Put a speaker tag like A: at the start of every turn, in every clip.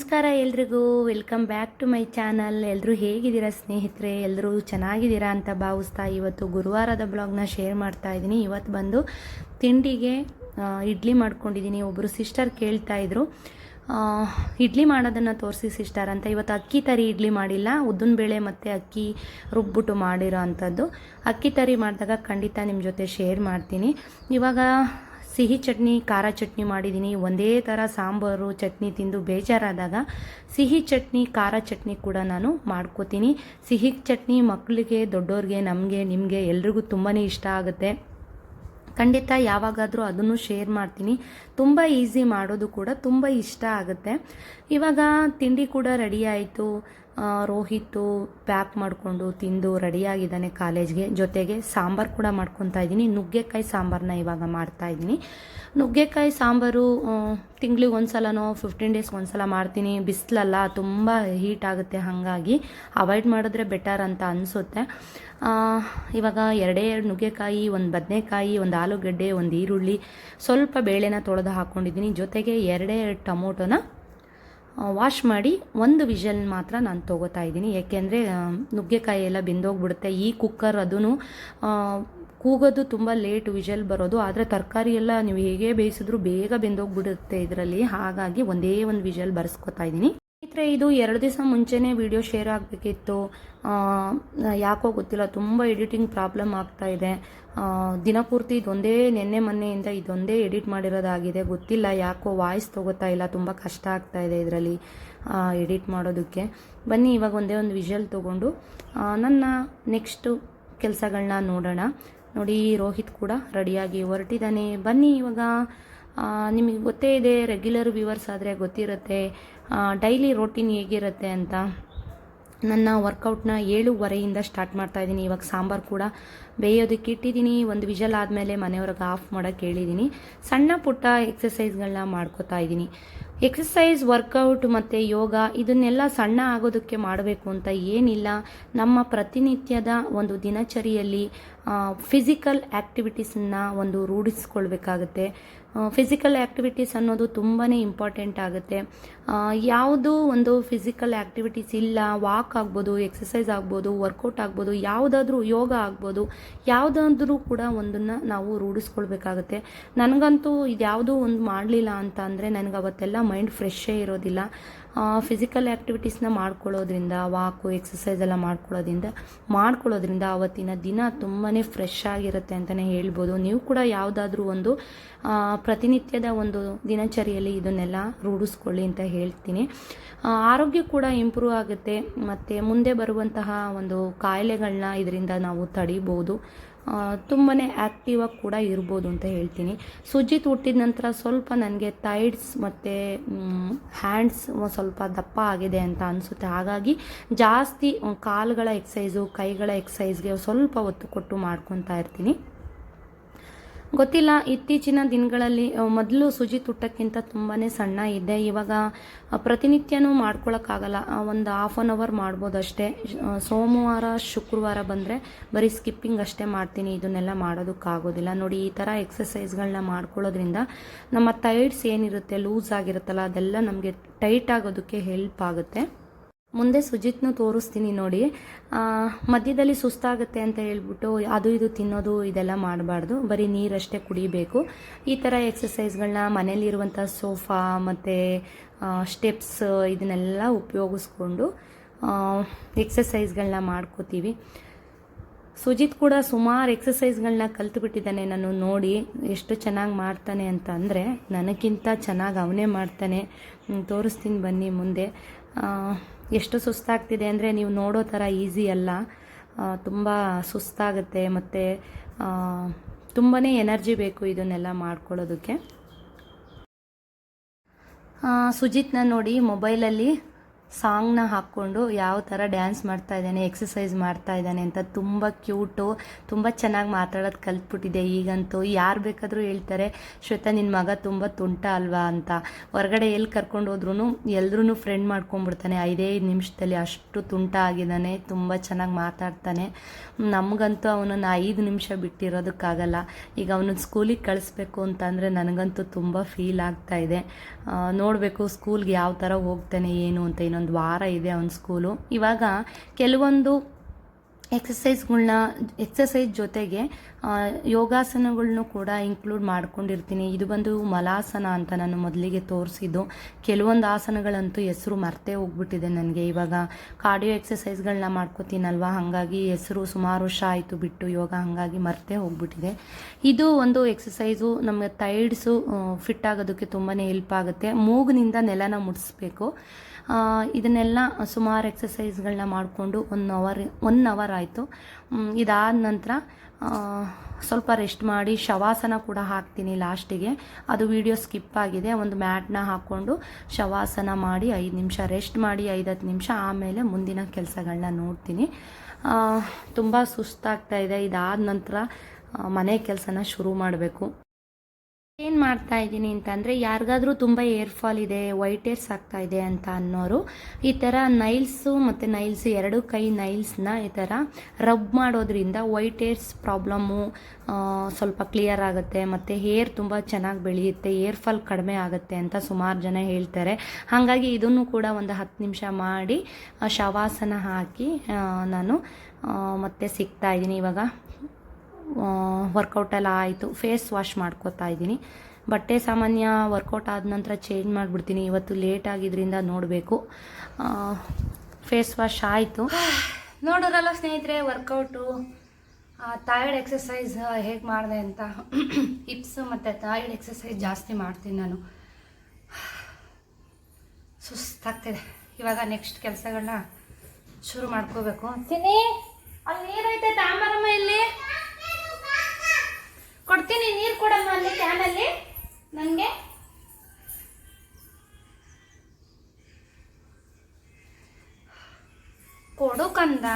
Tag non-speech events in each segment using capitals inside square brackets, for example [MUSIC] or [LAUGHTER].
A: ನಮಸ್ಕಾರ ಎಲ್ರಿಗೂ. Welcome back to my channel ಎಲ್ಲರೂ ಹೇಗಿದ್ದೀರಾ ಸ್ನೇಹಿತರೆ? ಎಲ್ಲರೂ ಚೆನ್ನಾಗಿದ್ದೀರಾ ಅಂತ ಭಾವಿಸ್ತಾ ಇವತ್ತು ಗುರುವಾರದ ಬ್ಲಾಗ್ನ ಶೇರ್ ಮಾಡ್ತಾ ಇದ್ದೀನಿ. ಇವತ್ತು ಬಂದು ತಿಂಡಿಗೆ ಇಡ್ಲಿ ಮಾಡ್ಕೊಂಡಿದ್ದೀನಿ. ಒಬ್ಬರು ಸಿಸ್ಟರ್ ಕೇಳ್ತಾ ಇದ್ರು. ಇಡ್ಲಿ ಮಾಡೋದನ್ನು ತೋರಿಸಿ ಸಿಸ್ಟರ್ ಅಂತ. ಇವತ್ತು ಅಕ್ಕಿ ತರಿ ಇಡ್ಲಿ ಮಾಡಿಲ್ಲ. ಉದ್ದಿನ ಬೇಳೆ ಮತ್ತು ಅಕ್ಕಿ ರುಬ್ಬಿಟ್ಟು ಮಾಡಿರೋ ಅಂಥದ್ದು. ಅಕ್ಕಿ ತರಿ ಮಾಡಿದಾಗ ಖಂಡಿತ ನಿಮ್ಮ ಜೊತೆ ಶೇರ್ ಮಾಡ್ತೀನಿ. ಇವಾಗ ಸಿಹಿ ಚಟ್ನಿ, ಖಾರ ಚಟ್ನಿ ಮಾಡಿದ್ದೀನಿ ಒಂದೇ ಥರ ಸಾಂಬಾರು, ಚಟ್ನಿ ತಿಂದು ಬೇಜಾರಾದಾಗ ಸಿಹಿ ಚಟ್ನಿ, ಖಾರ ಚಟ್ನಿ ಕೂಡ ನಾನು ಮಾಡ್ಕೋತೀನಿ. ಸಿಹಿ ಚಟ್ನಿ ಮಕ್ಕಳಿಗೆ ದೊಡ್ಡೋರಿಗೆ, ನಮಗೆ, ನಿಮಗೆ ಎಲ್ರಿಗೂ ತುಂಬಾ ಇಷ್ಟ ಆಗುತ್ತೆ. ಖಂಡಿತ ಯಾವಾಗಾದರೂ ಅದನ್ನು ಶೇರ್ ಮಾಡ್ತೀನಿ. ತುಂಬ ಈಸಿ ಮಾಡೋದು ಕೂಡ ತುಂಬ ಇಷ್ಟ ಆಗುತ್ತೆ. ಇವಾಗ ತಿಂಡಿ ಕೂಡ ರೆಡಿ ಆಯಿತು. ರೋಹಿತ್ತು ಪ್ಯಾಕ್ ಮಾಡಿಕೊಂಡು ತಿಂದು ರೆಡಿಯಾಗಿದ್ದಾನೆ ಕಾಲೇಜ್ಗೆ. ಜೊತೆಗೆ ಸಾಂಬಾರು ಕೂಡ ಮಾಡ್ಕೊತಾ ಇದ್ದೀನಿ. ನುಗ್ಗೆಕಾಯಿ ಸಾಂಬಾರನ್ನ ಇವಾಗ ಮಾಡ್ತಾ ಇದ್ದೀನಿ. ನುಗ್ಗೆಕಾಯಿ ಸಾಂಬಾರು ತಿಂಗ್ಳಿಗೆ ಒಂದು ಸಲನೋ ಫಿಫ್ಟೀನ್ ಡೇಸ್ಗೆ ಒಂದು ಸಲ ಮಾಡ್ತೀನಿ. ಬಿಸಿಲಲ್ಲ, ತುಂಬ ಹೀಟ್ ಆಗುತ್ತೆ ಹಾಗಾಗಿ ಅವಾಯ್ಡ್ ಮಾಡಿದ್ರೆ ಬೆಟರ್ ಅಂತ ಅನಿಸುತ್ತೆ. ಇವಾಗ ಎರಡೇ ಎರಡು ನುಗ್ಗೆಕಾಯಿ, ಒಂದು ಬದನೆಕಾಯಿ, ಒಂದು ಆಲೂಗಡ್ಡೆ, ಒಂದು ಈರುಳ್ಳಿ ಸ್ವಲ್ಪ ಬೇಳೆನ ತೊಳೆದು ಹಾಕ್ಕೊಂಡಿದ್ದೀನಿ ಜೊತೆಗೆ ಎರಡೇ ಎರಡು ಟೊಮೊಟೊನ ವಾಶ್ ಮಾಡಿ ಒಂದು ವಿಷಲ್ ಮಾತ್ರ ನಾನು ತೊಗೋತಾ ಇದ್ದೀನಿ. ಏಕೆಂದರೆ ನುಗ್ಗೆಕಾಯಿ ಎಲ್ಲ ಬೆಂದೋಗ್ಬಿಡುತ್ತೆ. ಈ ಕುಕ್ಕರ್ ಅದೂ ಕೂಗೋದು ತುಂಬ ಲೇಟ್ ವಿಷಲ್ ಬರೋದು. ಆದರೆ ತರಕಾರಿ ಎಲ್ಲ ನೀವು ಹೇಗೆ ಬೇಯಿಸಿದ್ರು ಬೇಗ ಬೆಂದೋಗ್ಬಿಡುತ್ತೆ ಇದರಲ್ಲಿ. ಹಾಗಾಗಿ ಒಂದೇ ಒಂದು ವಿಷಲ್ ಬರೆಸ್ಕೊತಾ ಇದ್ದೀನಿ. ಸ್ನೇಹಿತರೆ, ಇದು ಎರಡು ದಿವಸ ಮುಂಚೆನೇ ವಿಡಿಯೋ ಶೇರ್ ಆಗಬೇಕಿತ್ತು. ಯಾಕೋ ಗೊತ್ತಿಲ್ಲ, ತುಂಬ ಎಡಿಟಿಂಗ್ ಪ್ರಾಬ್ಲಮ್ ಆಗ್ತಾ ಇದೆ. ದಿನಪೂರ್ತಿ ಇದೊಂದೇ ನಿನ್ನೆ ಮೊನ್ನೆಯಿಂದ ಇದೊಂದೇ ಎಡಿಟ್ ಮಾಡಿರೋದಾಗಿದೆ. ಗೊತ್ತಿಲ್ಲ, ಯಾಕೋ ವಾಯ್ಸ್ ತೊಗೋತಾ ಇಲ್ಲ, ತುಂಬ ಕಷ್ಟ ಆಗ್ತಾ ಇದೆ ಇದರಲ್ಲಿ ಎಡಿಟ್ ಮಾಡೋದಕ್ಕೆ. ಬನ್ನಿ, ಇವಾಗ ಒಂದೇ ಒಂದು ವಿಷಲ್ ತೊಗೊಂಡು ನನ್ನ ನೆಕ್ಸ್ಟು ಕೆಲಸಗಳನ್ನ ನೋಡೋಣ. ನೋಡಿ, ರೋಹಿತ್ ಕೂಡ ರೆಡಿಯಾಗಿ ಹೊರಟಿದ್ದಾನೆ. ಬನ್ನಿ, ಇವಾಗ ನಿಮಗೆ ಗೊತ್ತೇ ಇದೆ ರೆಗ್ಯುಲರ್ ವ್ಯೂವರ್ಸ್ ಆದರೆ ಗೊತ್ತಿರುತ್ತೆ. ಡೈಲಿ ರೋಟೀನ್ ಹೇಗಿರುತ್ತೆ ಅಂತ ನನ್ನ ವರ್ಕೌಟ್ನ ಏಳುವರೆಯಿಂದ ಸ್ಟಾರ್ಟ್ ಮಾಡ್ತಾ ಇದ್ದೀನಿ. ಇವಾಗ ಸಾಂಬಾರು ಕೂಡ ಬೇಯೋದಕ್ಕೆ ಇಟ್ಟಿದ್ದೀನಿ. ಒಂದು ವಿಷಲ್ ಆದಮೇಲೆ ಮನೆಯವ್ರಿಗೆ ಆಫ್ ಮಾಡೋಕ್ಕೆ ಹೇಳಿದ್ದೀನಿ. ಸಣ್ಣ ಪುಟ್ಟ ಎಕ್ಸಸೈಸ್ಗಳನ್ನ ಮಾಡ್ಕೋತಾ ಇದ್ದೀನಿ. ಎಕ್ಸಸೈಸ್ ವರ್ಕೌಟ್ ಮತ್ತು ಯೋಗ ಇದನ್ನೆಲ್ಲ ಸಣ್ಣ ಆಗೋದಕ್ಕೆ ಮಾಡಬೇಕು ಅಂತ ಏನಿಲ್ಲ. ನಮ್ಮ ಪ್ರತಿನಿತ್ಯದ ಒಂದು ದಿನಚರಿಯಲ್ಲಿ ಫಿಸಿಕಲ್ ಆ್ಯಕ್ಟಿವಿಟೀಸನ್ನ ಒಂದು ರೂಢಿಸ್ಕೊಳ್ಬೇಕಾಗತ್ತೆ. ಫಿಸಿಕಲ್ ಆ್ಯಕ್ಟಿವಿಟೀಸ್ ಅನ್ನೋದು ತುಂಬಾ ಇಂಪಾರ್ಟೆಂಟ್ ಆಗುತ್ತೆ. ಯಾವುದು ಒಂದು ಫಿಸಿಕಲ್ ಆ್ಯಕ್ಟಿವಿಟೀಸ್ ಇಲ್ಲ ವಾಕ್ ಆಗ್ಬೋದು ಎಕ್ಸಸೈಸ್ ಆಗ್ಬೋದು ವರ್ಕೌಟ್ ಆಗ್ಬೋದು, ಯಾವುದಾದ್ರೂ ಯೋಗ ಆಗ್ಬೋದು, ಯಾವುದಾದ್ರೂ ಕೂಡ ಒಂದನ್ನು ನಾವು ರೂಢಿಸ್ಕೊಳ್ಬೇಕಾಗುತ್ತೆ. ನನಗಂತೂ ಇದು ಯಾವುದೂ ಒಂದು ಮಾಡಲಿಲ್ಲ ಅಂತ ಅಂದರೆ ನನಗೆ ಅವತ್ತೆಲ್ಲ ಮೈಂಡ್ ಫ್ರೆಶ್ಶೇ ಇರೋದಿಲ್ಲ. ಫಿಸಿಕಲ್ ಆ್ಯಕ್ಟಿವಿಟೀಸ್ನ ಮಾಡ್ಕೊಳ್ಳೋದ್ರಿಂದ ವಾಕು ಎಕ್ಸಸೈಸ್ ಎಲ್ಲ ಮಾಡ್ಕೊಳ್ಳೋದ್ರಿಂದ ಮಾಡ್ಕೊಳ್ಳೋದ್ರಿಂದ ಅವತ್ತಿನ ದಿನ ತುಂಬಾ ಫ್ರೆಶ್ ಆಗಿರುತ್ತೆ ಅಂತಲೇ ಹೇಳ್ಬೋದು. ನೀವು ಕೂಡ ಯಾವುದಾದ್ರೂ ಒಂದು ಪ್ರತಿನಿತ್ಯದ ಒಂದು ದಿನಚರಿಯಲ್ಲಿ ಇದನ್ನೆಲ್ಲ ರೂಢಿಸ್ಕೊಳ್ಳಿ ಅಂತ ಹೇಳ್ತೀನಿ. ಆರೋಗ್ಯ ಕೂಡ ಇಂಪ್ರೂವ್ ಆಗುತ್ತೆ. ಮತ್ತು ಮುಂದೆ ಬರುವಂತಹ ಒಂದು ಕಾಯಿಲೆಗಳನ್ನ ಇದರಿಂದ ನಾವು ತಡಿಬೋದು. ತುಂಬಾ ಆ್ಯಕ್ಟಿವ್ ಆಗಿ ಕೂಡ ಇರ್ಬೋದು ಅಂತ ಹೇಳ್ತೀನಿ. ಸುಜಿತ್ ಹುಟ್ಟಿದ ನಂತರ ಸ್ವಲ್ಪ ನನಗೆ ಥೈಡ್ಸ್ ಮತ್ತು ಹ್ಯಾಂಡ್ಸ್ ಸ್ವಲ್ಪ ದಪ್ಪ ಆಗಿದೆ ಅಂತ ಅನಿಸುತ್ತೆ. ಹಾಗಾಗಿ ಜಾಸ್ತಿ, ಕಾಲುಗಳ ಎಕ್ಸೈಸು ಕೈಗಳ ಎಕ್ಸೈಸ್ಗೆ ಸ್ವಲ್ಪ ಒತ್ತು ಕೊಟ್ಟು ಮಾಡ್ಕೊತಾ ಇರ್ತೀನಿ. ಗೊತ್ತಿಲ್ಲ, ಇತ್ತೀಚಿನ ದಿನಗಳಲ್ಲಿ ಮೊದಲು ಸುಜಿ ತುಟ್ಟಕ್ಕಿಂತ ತುಂಬಾ ಸಣ್ಣ ಇದೆ. ಇವಾಗ ಪ್ರತಿನಿತ್ಯನೂ ಮಾಡ್ಕೊಳಕ್ಕಾಗಲ್ಲ. ಒಂದು ಹಾಫ್ ಆನ್ ಅವರ್ ಮಾಡ್ಬೋದು ಅಷ್ಟೇ. ಸೋಮವಾರ, ಶುಕ್ರವಾರ ಬಂದರೆ ಬರೀ ಸ್ಕಿಪ್ಪಿಂಗ್ ಅಷ್ಟೇ ಮಾಡ್ತೀನಿ. ಇದನ್ನೆಲ್ಲ ಮಾಡೋದಕ್ಕಾಗೋದಿಲ್ಲ. ನೋಡಿ, ಈ ಥರ ಎಕ್ಸಸೈಸ್ಗಳನ್ನ ಮಾಡ್ಕೊಳ್ಳೋದ್ರಿಂದ ನಮ್ಮ ಥೈಡ್ಸ್ ಏನಿರುತ್ತೆ ಲೂಸ್ ಆಗಿರುತ್ತಲ್ಲ, ಅದೆಲ್ಲ ನಮಗೆ ಟೈಟ್ ಆಗೋದಕ್ಕೆ ಹೆಲ್ಪ್ ಆಗುತ್ತೆ. ಮುಂದೆ ಸುಜಿತ್ನು ತೋರಿಸ್ತೀನಿ ನೋಡಿ. ಮಧ್ಯದಲ್ಲಿ ಸುಸ್ತಾಗುತ್ತೆ ಅಂತ ಹೇಳ್ಬಿಟ್ಟು ಅದು ಇದು ತಿನ್ನೋದು ಇದೆಲ್ಲ ಮಾಡಬಾರ್ದು. ಬರೀ ನೀರಷ್ಟೇ ಕುಡಿಬೇಕು. ಈ ಥರ ಎಕ್ಸಸೈಸ್ಗಳನ್ನ ಮನೇಲಿರುವಂಥ ಸೋಫಾ ಮತ್ತು ಸ್ಟೆಪ್ಸ್ ಇದನ್ನೆಲ್ಲ ಉಪಯೋಗಿಸ್ಕೊಂಡು ಎಕ್ಸಸೈಸ್ಗಳನ್ನ ಮಾಡ್ಕೋತೀವಿ. ಸುಜಿತ್ ಕೂಡ ಸುಮಾರು ಎಕ್ಸಸೈಸ್ಗಳನ್ನ ಕಲ್ತುಬಿಟ್ಟಿದ್ದಾನೆ ನಾನು ನೋಡಿ ಎಷ್ಟು ಚೆನ್ನಾಗಿ ಮಾಡ್ತಾನೆ ಅಂತ ಅಂದರೆ, ನನಗಿಂತ ಚೆನ್ನಾಗಿ ಅವನೇ ಮಾಡ್ತಾನೆ. ತೋರಿಸ್ತೀನಿ ಬನ್ನಿ ಮುಂದೆ. ಎಷ್ಟು ಸುಸ್ತಾಗ್ತಿದೆ ಅಂದರೆ ನೀವು ನೋಡೋ ಥರ ಈಸಿ ಅಲ್ಲ. ತುಂಬ ಸುಸ್ತಾಗುತ್ತೆ ಮತ್ತು ತುಂಬಾ ಎನರ್ಜಿ ಬೇಕು ಇದನ್ನೆಲ್ಲ ಮಾಡ್ಕೊಳ್ಳೋದಕ್ಕೆ. ಸುಜಿತ್ನ ನೋಡಿ ಮೊಬೈಲಲ್ಲಿ ಸಾಂಗ್ನ ಹಾಕ್ಕೊಂಡು ಯಾವ ಥರ ಡ್ಯಾನ್ಸ್ ಮಾಡ್ತಾ ಇದ್ದಾನೆ ಎಕ್ಸಸೈಸ್ ಮಾಡ್ತಾ ಇದ್ದಾನೆ ಅಂತ ತುಂಬ ಕ್ಯೂಟು, ತುಂಬ ಚೆನ್ನಾಗಿ ಮಾತಾಡೋದು ಕಲ್ತ್ಬಿಟ್ಟಿದೆ ಈಗಂತೂ. ಯಾರು ಬೇಕಾದರೂ ಹೇಳ್ತಾರೆ, ಶ್ವೇತಾ ನಿನ್ನ ಮಗ ತುಂಬ ತುಂಟ ಅಲ್ವಾ? ಅಂತ. ಹೊರಗಡೆ ಎಲ್ಲಿ ಕರ್ಕೊಂಡು ಹೋದ್ರೂ ಎಲ್ಲರೂ ಫ್ರೆಂಡ್ ಮಾಡ್ಕೊಂಡ್ಬಿಡ್ತಾನೆ ಐದೈದು ನಿಮಿಷದಲ್ಲಿ ಅಷ್ಟು ತುಂಟ ಆಗಿದ್ದಾನೆ, ತುಂಬ ಚೆನ್ನಾಗಿ ಮಾತಾಡ್ತಾನೆ. ನಮಗಂತೂ ಅವನನ್ನು ಐದು ನಿಮಿಷ ಬಿಟ್ಟಿರೋದಕ್ಕಾಗಲ್ಲ. ಈಗ ಅವನನ್ನ ಸ್ಕೂಲಿಗೆ ಕಳಿಸ್ಬೇಕು ಅಂತಂದರೆ ನನಗಂತೂ ತುಂಬ ಫೀಲ್ ಆಗ್ತಾ ಇದೆ. ನೋಡಬೇಕು ಸ್ಕೂಲ್ಗೆ ಯಾವ ಥರ ಹೋಗ್ತಾನೆ ಏನು ಅಂತ ಇನ್ನೊಂದು ವಾರ ಇದೆ ಅವನ ಸ್ಕೂಲು ಇವಾಗ ಕೆಲವೊಂದು ಎಕ್ಸಸೈಸ್ಗಳ್ನ ಎಕ್ಸಸೈಸ್ ಜೊತೆಗೆ ಯೋಗಾಸನಗಳನ್ನು ಯೋಗಾಸನಗಳ್ನು ಕೂಡ ಇನ್ಕ್ಲೂಡ್ ಮಾಡ್ಕೊಂಡಿರ್ತೀನಿ. ಇದು ಬಂದು ಮಲಾಸನ ಅಂತ ನಾನು ಮೊದಲಿಗೆ ತೋರಿಸಿದ್ದು. ಕೆಲವೊಂದು ಆಸನಗಳಂತೂ ಹೆಸರು ಮರ್ತೇ ಹೋಗ್ಬಿಟ್ಟಿದೆ ನನಗೆ. ಇವಾಗ ಕಾರ್ಡಿಯೋ ಎಕ್ಸಸೈಸ್ಗಳನ್ನ ಮಾಡ್ಕೋತೀನಲ್ವ? ಹಾಗಾಗಿ ಹೆಸರು ಸುಮಾರು ವರ್ಷ ಆಯಿತು ಬಿಟ್ಟು ಯೋಗ ಹಾಗಾಗಿ ಮರ್ತೇ ಹೋಗ್ಬಿಟ್ಟಿದೆ. ಇದು ಒಂದು ಎಕ್ಸಸೈಸು ನಮಗೆ ಥೈಡ್ಸು ಫಿಟ್ ಆಗೋದಕ್ಕೆ ತುಂಬಾ ಹೆಲ್ಪ್ ಆಗುತ್ತೆ. ಮೂಗಿನಿಂದ ನೆಲನ ಮುಟ್ಟಿಸ್ಬೇಕು ಆ, ಇದನ್ನೆಲ್ಲ ಸುಮಾರು ಎಕ್ಸಸೈಸ್ಗಳನ್ನ ಮಾಡಿಕೊಂಡು ಒನ್ ಅವರ್ ಒನ್ ಅವರ್ ಆಯಿತು. ಇದಾದ ನಂತರ ಸ್ವಲ್ಪ ರೆಸ್ಟ್ ಮಾಡಿ ಶವಾಸನ ಕೂಡ ಹಾಕ್ತೀನಿ ಲಾಸ್ಟಿಗೆ ಅದು ವಿಡಿಯೋ ಸ್ಕಿಪ್ ಆಗಿದೆ. ಒಂದು ಮ್ಯಾಟ್ನ ಹಾಕ್ಕೊಂಡು ಶವಾಸನ ಮಾಡಿ ಐದು ನಿಮಿಷ ರೆಸ್ಟ್ ಮಾಡಿ ಐದತ್ತು ನಿಮಿಷ ಆಮೇಲೆ ಮುಂದಿನ ಕೆಲಸಗಳನ್ನ ನೋಡ್ತೀನಿ. ತುಂಬ ಸುಸ್ತಾಗ್ತಾ ಇದೆ. ಇದಾದ ನಂತರ ಮನೆ ಕೆಲಸನ ಶುರು ಮಾಡಬೇಕು. ಏನು ಮಾಡ್ತಾ ಇದ್ದೀನಿ ಅಂತಂದರೆ ಯಾರಿಗಾದ್ರೂ ತುಂಬ ಏರ್ ಫಾಲ್ ಇದೆ, ವೈಟ್ ಏರ್ಸ್ ಆಗ್ತಾ ಇದೆ ಅಂತ ಅನ್ನೋರು ಈ ಥರ ನೈಲ್ಸು ಮತ್ತು ನೈಲ್ಸ್ ಎರಡು ಕೈ ನೈಲ್ಸ್ನ ಈ ಥರ ರಬ್ ಮಾಡೋದ್ರಿಂದ ವೈಟ್ ಏರ್ಸ್ ಪ್ರಾಬ್ಲಮ್ಮು ಸ್ವಲ್ಪ ಕ್ಲಿಯರ್ ಆಗುತ್ತೆ ಮತ್ತು ಹೇರ್ ತುಂಬ ಚೆನ್ನಾಗಿ ಬೆಳೆಯುತ್ತೆ, ಏರ್ ಫಾಲ್ ಕಡಿಮೆ ಆಗುತ್ತೆ ಅಂತ ಸುಮಾರು ಜನ ಹೇಳ್ತಾರೆ. ಹಾಗಾಗಿ ಇದನ್ನು ಕೂಡ ಒಂದು ಹತ್ತು ನಿಮಿಷ ಮಾಡಿ ಶವಾಸನ ಹಾಕಿ ನಾನು ಮತ್ತೆ ಸಿಗ್ತಾ ಇದ್ದೀನಿ ಇವಾಗ. ವರ್ಕೌಟ್ ಎಲ್ಲ ಆಯಿತು. ಫೇಸ್ ವಾಶ್ ಮಾಡ್ಕೋತಾ ಇದ್ದೀನಿ. ಬಟ್ಟೆ ಸಾಮಾನ್ಯ ವರ್ಕೌಟ್ ಆದ ನಂತರ ಚೇಂಜ್ ಮಾಡಿಬಿಡ್ತೀನಿ. ಇವತ್ತು ಲೇಟ್ ಆಗಿದ್ದರಿಂದ ನೋಡಬೇಕು. ಫೇಸ್ ವಾಶ್ ಆಯಿತು. [SIGHS] ನೋಡೋರಲ್ಲ ಸ್ನೇಹಿತರೆ ವರ್ಕೌಟು ಥೈರ್ಡ್ ಎಕ್ಸಸೈಸ್ ಹೇಗೆ ಮಾಡಿದೆ ಅಂತ. ಹಿಪ್ಸ್ ಮತ್ತು ಥೈರ್ಡ್ ಎಕ್ಸಸೈಸ್ ಜಾಸ್ತಿ ಮಾಡ್ತೀನಿ ನಾನು. [SIGHS] ಸುಸ್ತಾಗ್ತಿದೆ. ಇವಾಗ ನೆಕ್ಸ್ಟ್ ಕೆಲಸಗಳನ್ನ ಶುರು ಮಾಡ್ಕೋಬೇಕು. ತಿನ್ನಿ. ಅಲ್ಲಿ ನೀರೈತೆ ತಾಂಬರಮ್ಮ ಇಲ್ಲಿ? ಕೊಡ್ತೀನಿ ನೀರು ಕೊಡಮ್ಮ ಅಲ್ಲಿ ಕ್ಯಾನಲ್ಲಿ ನನಗೆ ಕೊಡು ಕಂದ.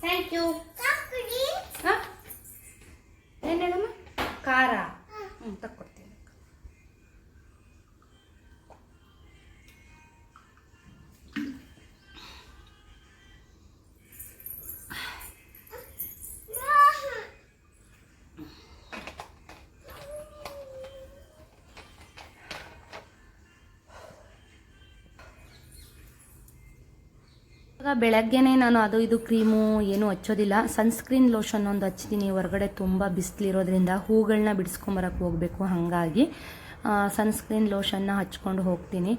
A: ಥ್ಯಾಂಕ್ ಯು ಇವಾಗ ಬೆಳಗ್ಗೆನೇ ನಾನು ಅದು ಇದು ಕ್ರೀಮು ಏನು ಹಚ್ಚೋದಿಲ್ಲ. ಸನ್ಸ್ಕ್ರೀನ್ ಲೋಷನ್ ಒಂದು ಹಚ್ತೀನಿ ಹೊರಗಡೆ ತುಂಬ ಬಿಸಿಲಿರೋದ್ರಿಂದ ಹೂಗಳನ್ನ ಬಿಡಿಸ್ಕೊಂಬರಕ್ಕೆ ಹೋಗಬೇಕು ಹಾಗಾಗಿ. ಸನ್ಸ್ಕ್ರೀನ್ ಲೋಷನ್ನ ಹಚ್ಕೊಂಡು ಹೋಗ್ತೀನಿ.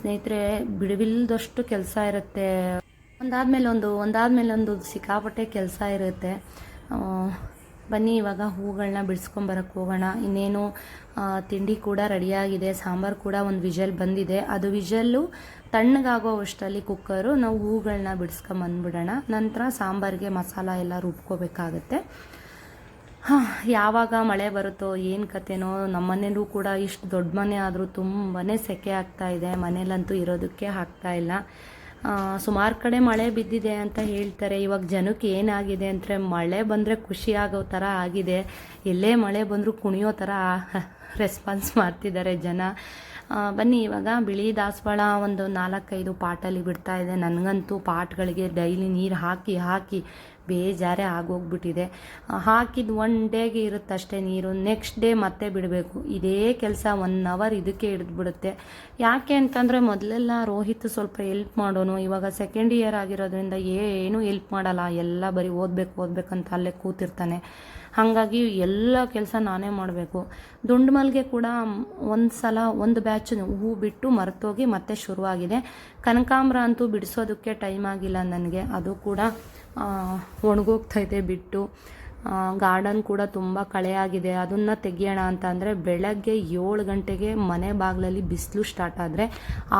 A: ಸ್ನೇಹಿತರೆ, ಬಿಡುವಿಲ್ದಷ್ಟು ಕೆಲಸ ಇರುತ್ತೆ. ಒಂದಾದ್ಮೇಲೆ ಒಂದು ಒಂದಾದ್ಮೇಲೆ ಒಂದು ಸಿಕ್ಕಾಪಟ್ಟೆ ಕೆಲಸ ಇರುತ್ತೆ. ಬನ್ನಿ, ಇವಾಗ ಹೂಗಳನ್ನ ಬಿಡಿಸ್ಕೊಂಬರಕ್ಕೆ ಹೋಗೋಣ. ಇನ್ನೇನು ತಿಂಡಿ ಕೂಡ ರೆಡಿಯಾಗಿದೆ. ಸಾಂಬಾರು ಕೂಡ ಒಂದು ವಿಜಲ್ ಬಂದಿದೆ. ಅದು ವಿಜಲ್ಲು ತಣ್ಣಗಾಗೋ ಅಷ್ಟರಲ್ಲಿ ಕುಕ್ಕರು. ನಾವು ಹೂಗಳನ್ನ ಬಿಡಿಸ್ಕೊಂಬಂದ್ಬಿಡೋಣ ನಂತರ ಸಾಂಬಾರಿಗೆ ಮಸಾಲ ಎಲ್ಲ ರುಬ್ಕೋಬೇಕಾಗತ್ತೆ. ಹಾಂ, ಯಾವಾಗ ಮಳೆ ಬರುತ್ತೋ, ಏನು ಕತೆನೋ ನಮ್ಮ ಮನೇಲೂ ಕೂಡ ಇಷ್ಟು ದೊಡ್ಡ ಮನೆ ಆದರೂ ತುಂಬಾ ಸೆಕೆ ಆಗ್ತಾ ಇದೆ. ಮನೇಲಂತೂ ಇರೋದಕ್ಕೆ ಆಗ್ತಾ ಇಲ್ಲ. ಸುಮಾರು ಕಡೆ ಮಳೆ ಬಿದ್ದಿದೆ ಅಂತ ಹೇಳ್ತಾರೆ. ಇವಾಗ ಜನಕ್ಕೆ ಏನಾಗಿದೆ ಅಂದರೆ ಮಳೆ ಬಂದರೆ ಖುಷಿ ಆಗೋ ಥರ ಆಗಿದೆ. ಎಲ್ಲೇ ಮಳೆ ಬಂದರೂ ಕುಣಿಯೋ ಥರ ರೆಸ್ಪಾನ್ಸ್ ಮಾಡ್ತಿದ್ದಾರೆ ಜನ. ಬನ್ನಿ, ಇವಾಗ ಬಿಳಿ ದಾಸವಾಳ ಒಂದು ನಾಲ್ಕೈದು ಪಾಟಲ್ಲಿ ಬಿಡ್ತಾ ಇದೆ. ನನಗಂತೂ ಪಾಟ್ಗಳಿಗೆ ಡೈಲಿ ನೀರು ಹಾಕಿ ಹಾಕಿ ಬೇಜಾರೇ ಆಗೋಗ್ಬಿಟ್ಟಿದೆ. ಹಾಕಿದ ಒನ್ ಡೇಗೆ ಇರುತ್ತೆ ಅಷ್ಟೇ ನೀರು ನೆಕ್ಸ್ಟ್ ಡೇ ಮತ್ತೆ ಬಿಡಬೇಕು. ಇದೇ ಕೆಲಸ ಒನ್ ಅವರ್ ಇದಕ್ಕೆ ಹಿಡಿದ್ಬಿಡುತ್ತೆ. ಯಾಕೆ ಅಂತಂದರೆ ಮೊದಲೆಲ್ಲ ರೋಹಿತ್ ಸ್ವಲ್ಪ ಎಲ್ಪ್ ಮಾಡೋನು. ಇವಾಗ ಸೆಕೆಂಡ್ ಇಯರ್ ಆಗಿರೋದ್ರಿಂದ ಏನು ಎಲ್ಪ್ ಮಾಡಲ್ಲ. ಎಲ್ಲ ಬರೀ ಓದಬೇಕು ಓದಬೇಕಂತ ಅಲ್ಲೇ ಕೂತಿರ್ತಾನೆ. ಹಾಗಾಗಿ ಎಲ್ಲ ಕೆಲಸ ನಾನೇ ಮಾಡಬೇಕು. ದುಂಡ್ಮಲ್ಗೆ ಕೂಡ ಒಂದು ಸಲ ಒಂದು ಬ್ಯಾಚ್ ಹೂ ಬಿಟ್ಟು ಮರೆತೋಗಿ ಮತ್ತೆ ಶುರುವಾಗಿದೆ. ಕನಕಾಂಬ್ರ ಅಂತೂ ಬಿಡಿಸೋದಕ್ಕೆ ಟೈಮ್ ಆಗಿಲ್ಲ ನನಗೆ. ಅದು ಕೂಡ ಆ, ಒಣಗೋಗ್ತಾ ಇದೆ ಬಿಟ್ಟು ಗಾರ್ಡನ್ ಕೂಡ ತುಂಬ ಕಳೆಯಾಗಿದೆ. ಅದನ್ನು ತೆಗಿಯೋಣ ಅಂತ ಅಂದರೆ ಬೆಳಗ್ಗೆ ಏಳು ಗಂಟೆಗೆ ಮನೆ ಬಾಗಿಲಲ್ಲಿ ಬಿಸಿಲು ಸ್ಟಾರ್ಟ್ ಆದರೆ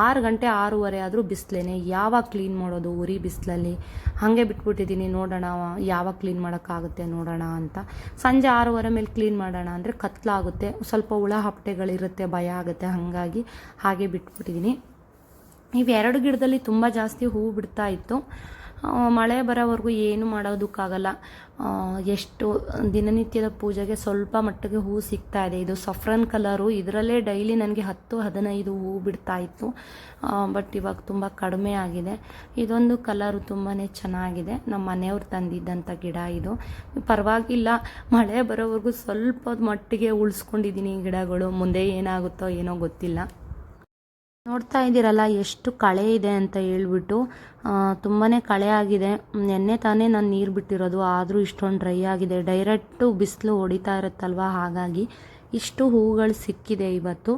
A: ಆರು ಗಂಟೆ ಆರೂವರೆ ಆದರೂ ಬಿಸಿಲೇನೆ. ಯಾವಾಗ ಕ್ಲೀನ್ ಮಾಡೋದು ಉರಿ ಬಿಸಿಲಲ್ಲಿ? ಹಾಗೆ ಬಿಟ್ಬಿಟ್ಟಿದ್ದೀನಿ ನೋಡೋಣ ಯಾವಾಗ ಕ್ಲೀನ್ ಮಾಡೋಕ್ಕಾಗುತ್ತೆ ನೋಡೋಣ ಅಂತ. ಸಂಜೆ ಆರೂವರೆ ಮೇಲೆ ಕ್ಲೀನ್ ಮಾಡೋಣ ಅಂದರೆ ಕತ್ಲಾಗುತ್ತೆ. ಸ್ವಲ್ಪ ಹುಳ ಹಪ್ಪಟೆಗಳಿರುತ್ತೆ ಭಯ ಆಗುತ್ತೆ. ಹಾಗಾಗಿ ಹಾಗೆ ಬಿಟ್ಬಿಟ್ಟಿದ್ದೀನಿ ಇವೆರಡು ಗಿಡದಲ್ಲಿ ತುಂಬ ಜಾಸ್ತಿ ಹೂವು ಬಿಡ್ತಾ ಇತ್ತು. ಮಳೆ ಬರೋವರೆಗೂ ಏನು ಮಾಡೋದಕ್ಕಾಗಲ್ಲ. ಎಷ್ಟು ದಿನನಿತ್ಯದ ಪೂಜೆಗೆ ಸ್ವಲ್ಪ ಮಟ್ಟಿಗೆ ಹೂ ಸಿಗ್ತಾ ಇದೆ. ಇದು ಸಫ್ರನ್ ಕಲರು ಇದರಲ್ಲೇ ಡೈಲಿ ನನಗೆ ಹತ್ತು, ಹದಿನೈದು ಹೂ ಬಿಡ್ತಾ ಇತ್ತು. ಬಟ್ ಇವಾಗ ತುಂಬ ಕಡಿಮೆ ಆಗಿದೆ. ಇದೊಂದು ಕಲರು ತುಂಬಾ ಚೆನ್ನಾಗಿದೆ. ನಮ್ಮ ಮನೆಯವ್ರು ತಂದಿದ್ದಂಥ ಗಿಡ ಇದು. ಪರವಾಗಿಲ್ಲ, ಮಳೆ ಬರೋವರೆಗೂ ಸ್ವಲ್ಪ ಮಟ್ಟಿಗೆ ಉಳಿಸ್ಕೊಂಡಿದ್ದೀನಿ ಗಿಡಗಳು. ಮುಂದೆ ಏನಾಗುತ್ತೋ ಏನೋ ಗೊತ್ತಿಲ್ಲ. ನೋಡ್ತಾ ಇದ್ದೀರಲ್ಲ, ಎಷ್ಟು ಕಳೆ ಇದೆ ಅಂತ ಹೇಳ್ಬಿಟ್ಟು. ತುಂಬಾ ಕಳೆ ಆಗಿದೆ. ನೆನ್ನೆ ತಾನೇ ನಾನು ನೀರು ಬಿಟ್ಟಿರೋದು, ಆದರೂ ಇಷ್ಟೊಂದು ಡ್ರೈ ಆಗಿದೆ. ಡೈರೆಕ್ಟು ಬಿಸಿಲು ಹೊಡಿತಾ ಇರುತ್ತಲ್ವ? ಹಾಗಾಗಿ ಇಷ್ಟು ಹೂಗಳು ಸಿಕ್ಕಿದೆ ಇವತ್ತು.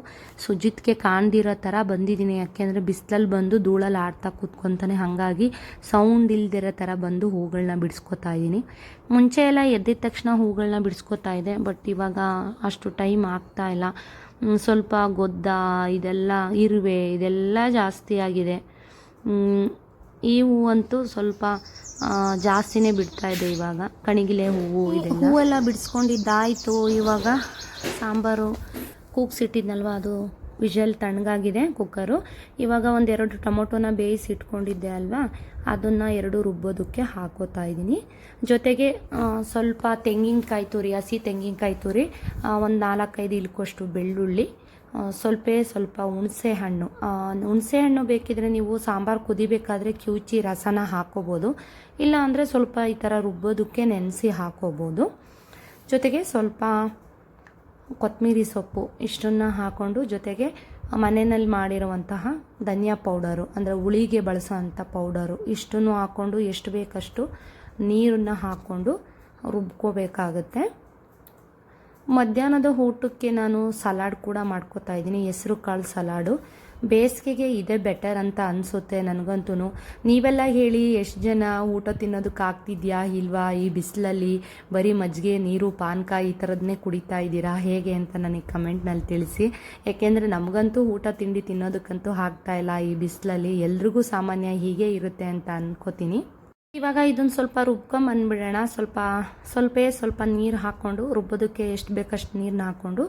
A: ಸುಜಿತ್ಗೆ ಕಾಣ್ದಿರೋ ಥರ ಬಂದಿದ್ದೀನಿ. ಯಾಕೆಂದರೆ ಬಿಸಿಲಲ್ಲಿ ಬಂದು ಧೂಳಲ್ಲಿ ಆಡ್ತಾ ಕೂತ್ಕೊತಾನೆ. ಹಾಗಾಗಿ ಸೌಂಡ್ ಇಲ್ದಿರೋ ಥರ ಬಂದು ಹೂಗಳನ್ನ ಬಿಡಿಸ್ಕೊತಾ ಇದ್ದೀನಿ. ಮುಂಚೆ ಎಲ್ಲ ಎದ್ದಿದ ತಕ್ಷಣ ಹೂಗಳನ್ನ ಬಿಡಿಸ್ಕೊತಾ ಇದೆ ಬಟ್ ಇವಾಗ ಅಷ್ಟು ಟೈಮ್ ಆಗ್ತಾ ಇಲ್ಲ. ಸ್ವಲ್ಪ ಗೊದ್ದ, ಇದೆಲ್ಲ ಇರುವೆ, ಇದೆಲ್ಲ ಜಾಸ್ತಿ ಆಗಿದೆ. ಈ ಹೂವಂತೂ ಸ್ವಲ್ಪ ಜಾಸ್ತಿನೇ ಬಿಡ್ತಾ ಇದೆ ಇವಾಗ. ಕಣಿಗಿಲೆ ಹೂವು ಇದೆ ಹೂವೆಲ್ಲ ಬಿಡಿಸ್ಕೊಂಡಿದ್ದಾಯಿತು ಇವಾಗ. ಸಾಂಬಾರು ಕೂಗ್ಸಿಟ್ಟಿದ್ನಲ್ವ, ಅದು ವಿಜಲ್ ತಣ್ಣಗಾಗಿದೆ ಕುಕ್ಕರು ಇವಾಗ ಒಂದೆರಡು ಟೊಮೊಟೊನ ಬೇಯಿಸಿ ಇಟ್ಕೊಂಡಿದ್ದೆ ಅಲ್ವಾ? ಅದನ್ನು ಎರಡು ರುಬ್ಬೋದಕ್ಕೆ ಹಾಕೋತಾ ಇದ್ದೀನಿ. ಜೊತೆಗೆ ಸ್ವಲ್ಪ ತೆಂಗಿನಕಾಯಿ ತುರಿ, ಹಸಿ ತೆಂಗಿನಕಾಯಿ ತುರಿ ಒಂದು ನಾಲ್ಕೈದು ಇಲ್ಕೋಷ್ಟು ಬೆಳ್ಳುಳ್ಳಿ ಸ್ವಲ್ಪ ಸ್ವಲ್ಪ ಹುಣಸೆ ಹಣ್ಣು. ಹುಣಸೆ ಹಣ್ಣು ಬೇಕಿದ್ರೆ ನೀವು ಸಾಂಬಾರು ಕುದಿಬೇಕಾದ್ರೆ ಕಿವುಚಿ ರಸನ ಹಾಕೋಬೋದು. ಇಲ್ಲ ಅಂದರೆ ಸ್ವಲ್ಪ ಈ ಥರ ರುಬ್ಬೋದಕ್ಕೆ ನೆನೆಸಿ ಹಾಕೋಬೋದು. ಜೊತೆಗೆ ಸ್ವಲ್ಪ ಕೊತ್ತಂಬರಿ ಸೊಪ್ಪು ಇಷ್ಟನ್ನು ಹಾಕ್ಕೊಂಡು ಜೊತೆಗೆ ಮನೆಯಲ್ಲಿ ಮಾಡಿರುವಂತಹ ಧನಿಯಾ ಪೌಡರು, ಅಂದರೆ ಹುಳಿಗೆ ಬಳಸುವಂಥ ಪೌಡರು, ಇಷ್ಟನ್ನು ಹಾಕ್ಕೊಂಡು ಎಷ್ಟು ಬೇಕಷ್ಟು ನೀರನ್ನು ಹಾಕ್ಕೊಂಡು ರುಬ್ಕೋಬೇಕಾಗತ್ತೆ. ಮಧ್ಯಾಹ್ನದ ಊಟಕ್ಕೆ ನಾನು ಸಲಾಡ್ ಕೂಡ ಮಾಡ್ಕೋತಾ ಇದ್ದೀನಿ ಹೆಸರು ಕಾಳು ಸಲಾಡು. ಬೇಸಿಗೆಗೆ ಇದೇ ಬೆಟರ್ ಅಂತ ಅನಿಸುತ್ತೆ ನನಗಂತೂ ನೀವೆಲ್ಲ ಹೇಳಿ ಎಷ್ಟು ಜನ ಊಟ ತಿನ್ನೋದಕ್ಕೆ ಆಗ್ತಿದ್ಯಾ ಇಲ್ವಾ? ಈ ಬಿಸಿಲಲ್ಲಿ ಬರೀ ಮಜ್ಜಿಗೆ, ನೀರು ಪಾನಕ ಈ ಥರದನ್ನೇ ಕುಡಿತಾ ಇದ್ದೀರಾ? ಹೇಗೆ ಅಂತ ನನಗೆ ಕಮೆಂಟ್ನಲ್ಲಿ ತಿಳಿಸಿ. ಯಾಕೆಂದರೆ ನಮಗಂತೂ ಊಟ ತಿಂಡಿ ತಿನ್ನೋದಕ್ಕಂತೂ ಆಗ್ತಾ ಇಲ್ಲ ಈ ಬಿಸಿಲಲ್ಲಿ. ಎಲ್ರಿಗೂ ಸಾಮಾನ್ಯ ಹೀಗೆ ಇರುತ್ತೆ ಅಂತ ಅನ್ಕೋತೀನಿ. ಇವಾಗ ಇದನ್ನು ಸ್ವಲ್ಪ ರುಬ್ಕೊಂಬಂದ್ಬಿಡೋಣ ಸ್ವಲ್ಪ, ಸ್ವಲ್ಪೇ ಸ್ವಲ್ಪ ನೀರು ಹಾಕ್ಕೊಂಡು ರುಬ್ಬೋದಕ್ಕೆ ಎಷ್ಟು ಬೇಕಷ್ಟು ನೀರನ್ನ ಹಾಕ್ಕೊಂಡು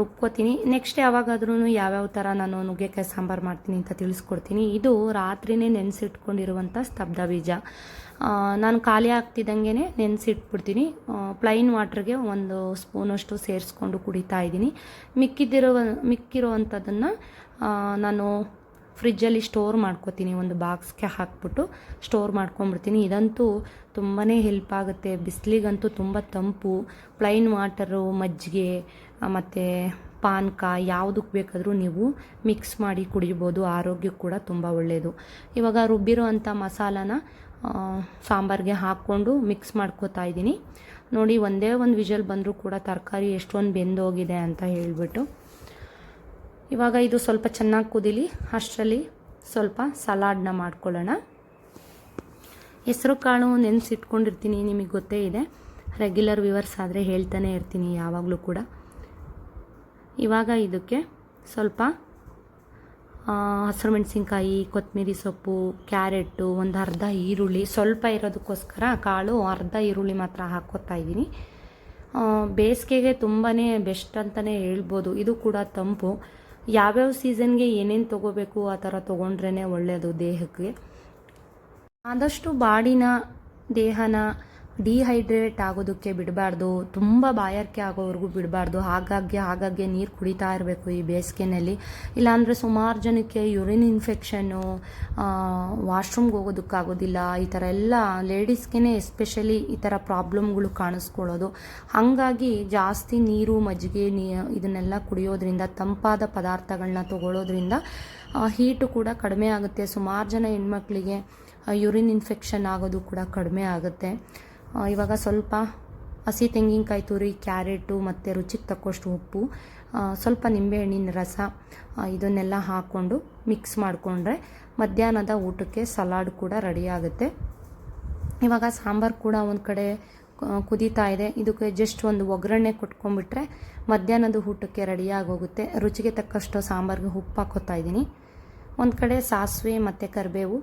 A: ರುಬ್ಕೋತೀನಿ. ನೆಕ್ಸ್ಟ್ ಯಾವಾಗಾದ್ರೂ ಯಾವ್ಯಾವ ಥರ ನಾನು ನುಗ್ಗೆಕಾಯಿ ಸಾಂಬಾರು ಮಾಡ್ತೀನಿ ಅಂತ ತಿಳಿಸ್ಕೊಡ್ತೀನಿ. ಇದು ರಾತ್ರಿನೇ ನೆನೆಸಿಟ್ಕೊಂಡಿರುವಂಥ ಸ್ತಬ್ಧ ಬೀಜ. ನಾನು ಖಾಲಿ ಆಗ್ತಿದ್ದಂಗೆ ನೆನೆಸಿಟ್ಬಿಡ್ತೀನಿ. ಪ್ಲೈನ್ ವಾಟ್ರಿಗೆ ಒಂದು ಸ್ಪೂನಷ್ಟು ಸೇರಿಸ್ಕೊಂಡು ಕುಡಿತಾ ಇದ್ದೀನಿ. ಮಿಕ್ಕಿದ್ದಿರೋ ಮಿಕ್ಕಿರುವಂಥದ್ದನ್ನು ನಾನು ಫ್ರಿಜ್ಜಲ್ಲಿ ಸ್ಟೋರ್ ಮಾಡ್ಕೋತೀನಿ. ಒಂದು ಬಾಕ್ಸ್ಗೆ ಹಾಕ್ಬಿಟ್ಟು ಸ್ಟೋರ್ ಮಾಡ್ಕೊಂಬಿಡ್ತೀನಿ ಇದಂತೂ ತುಂಬಾ ಹೆಲ್ಪ್ ಆಗುತ್ತೆ. ಬಿಸಿಲಿಗಂತೂ ತುಂಬ ತಂಪು. ಪ್ಲೈನ್ ವಾಟರು ಮಜ್ಜಿಗೆ ಮತ್ತು ಪಾನಕ ಯಾವುದಕ್ಕೆ ಬೇಕಾದರೂ ನೀವು ಮಿಕ್ಸ್ ಮಾಡಿ ಕುಡಿಬೋದು. ಆರೋಗ್ಯಕ್ಕೆ ಕೂಡ ತುಂಬ ಒಳ್ಳೆಯದು ಇವಾಗ ರುಬ್ಬಿರೋ ಅಂಥ ಮಸಾಲಾನ ಸಾಂಬಾರಿಗೆ ಹಾಕ್ಕೊಂಡು ಮಿಕ್ಸ್ ಮಾಡ್ಕೋತಾ ಇದ್ದೀನಿ. ನೋಡಿ, ಒಂದೇ ಒಂದು ವಿಜಲ್ ಬಂದರೂ ಕೂಡ ತರಕಾರಿ ಎಷ್ಟೊಂದು ಬೆಂದೋಗಿದೆ ಅಂತ ಹೇಳಿಬಿಟ್ಟು. ಇವಾಗ ಇದು ಸ್ವಲ್ಪ ಚೆನ್ನಾಗಿ ಕುದಿಲಿ, ಅಷ್ಟರಲ್ಲಿ ಸ್ವಲ್ಪ ಸಲಾಡ್ನ ಮಾಡ್ಕೊಳ್ಳೋಣ. ಹೆಸರು ಕಾಳು ನೆನೆಸಿಟ್ಕೊಂಡಿರ್ತೀನಿ, ನಿಮಗೆ ಗೊತ್ತೇ ಇದೆ. ರೆಗ್ಯುಲರ್ ವಿವರ್ಸ್ ಆದರೆ ಹೇಳ್ತಾನೆ ಇರ್ತೀನಿ ಯಾವಾಗಲೂ ಕೂಡ. ಇವಾಗ ಇದಕ್ಕೆ ಸ್ವಲ್ಪ ಹಸಿರು ಮೆಣಸಿನ್ಕಾಯಿ, ಕೊತ್ತಂಬರಿ ಸೊಪ್ಪು ಕ್ಯಾರೆಟು ಒಂದು ಅರ್ಧ ಈರುಳ್ಳಿ, ಸ್ವಲ್ಪ ಇರೋದಕ್ಕೋಸ್ಕರ ಕಾಳು ಅರ್ಧ ಈರುಳ್ಳಿ ಮಾತ್ರ ಹಾಕ್ಕೋತಾ ಇದ್ದೀನಿ. ಬೇಸಿಗೆಗೆ ತುಂಬಾ ಬೆಸ್ಟ್ ಅಂತಲೇ ಹೇಳ್ಬೋದು. ಇದು ಕೂಡ ತಂಪು. ಯಾವ್ಯಾವ ಸೀಸನ್ಗೆ ಏನೇನು ತೊಗೋಬೇಕು ಆ ಥರ ತೊಗೊಂಡ್ರೇ ಒಳ್ಳೆಯದು ದೇಹಕ್ಕೆ. ಆದಷ್ಟು ಬಾಡಿನ ದೇಹನ ಡಿಹೈಡ್ರೇಟ್ ಆಗೋದಕ್ಕೆ ಬಿಡಬಾರ್ದು. ತುಂಬ ಬಾಯಾರಿಕೆ ಆಗೋವರೆಗೂ ಬಿಡಬಾರ್ದು. ಹಾಗಾಗಿ ಹಾಗಾಗಿ ನೀರು ಕುಡಿತಾ ಇರಬೇಕು ಈ ಬೇಸಿಗೆನಲ್ಲಿ. ಇಲ್ಲಾಂದರೆ ಸುಮಾರು ಜನಕ್ಕೆ ಯುರಿನ್ ಇನ್ಫೆಕ್ಷನ್ನು ವಾಶ್ರೂಮ್ಗೆ ಹೋಗೋದಕ್ಕಾಗೋದಿಲ್ಲ. ಈ ಥರ ಎಲ್ಲ ಲೇಡೀಸ್ಗೆ ಎಸ್ಪೆಷಲಿ ಈ ಥರ ಪ್ರಾಬ್ಲಮ್ಗಳು ಕಾಣಿಸ್ಕೊಳ್ಳೋದು. ಹಾಗಾಗಿ ಜಾಸ್ತಿ ನೀರು, ಮಜ್ಜಿಗೆ, ನೀ, ಇದನ್ನೆಲ್ಲ ಕುಡಿಯೋದ್ರಿಂದ, ತಂಪಾದ ಪದಾರ್ಥಗಳನ್ನ ತಗೊಳ್ಳೋದ್ರಿಂದ ಹೀಟು ಕೂಡ ಕಡಿಮೆ ಆಗುತ್ತೆ. ಸುಮಾರು ಜನ ಹೆಣ್ಮಕ್ಳಿಗೆ ಯುರಿನ್ ಇನ್ಫೆಕ್ಷನ್ ಆಗೋದು ಕೂಡ ಕಡಿಮೆ ಆಗುತ್ತೆ. ಇವಾಗ ಸ್ವಲ್ಪ ಹಸಿ ತೆಂಗಿನಕಾಯಿ ತುರಿ, ಕ್ಯಾರೆಟು ಮತ್ತು ರುಚಿಗೆ ತಕ್ಕಷ್ಟು ಉಪ್ಪು ಸ್ವಲ್ಪ ನಿಂಬೆಹಣ್ಣಿನ ರಸ ಇದನ್ನೆಲ್ಲ ಹಾಕ್ಕೊಂಡು ಮಿಕ್ಸ್ ಮಾಡಿಕೊಂಡ್ರೆ ಮಧ್ಯಾಹ್ನದ ಊಟಕ್ಕೆ ಸಲಾಡ್ ಕೂಡ ರೆಡಿ ಆಗುತ್ತೆ. ಇವಾಗ ಸಾಂಬಾರು ಕೂಡ ಒಂದು ಕಡೆ ಕುದೀತಾ ಇದೆ. ಇದಕ್ಕೆ ಜಸ್ಟ್ ಒಂದು ಒಗ್ಗರಣೆ ಕೊಟ್ಕೊಂಡ್ಬಿಟ್ರೆ ಮಧ್ಯಾಹ್ನದ ಊಟಕ್ಕೆ ರೆಡಿಯಾಗಿ ಹೋಗುತ್ತೆ ರುಚಿಗೆ ತಕ್ಕಷ್ಟು ಸಾಂಬಾರಿಗೆ ಉಪ್ಪು ಹಾಕೋತಾ ಇದ್ದೀನಿ. ಒಂದು ಕಡೆ ಸಾಸಿವೆ ಮತ್ತು ಕರಿಬೇವು,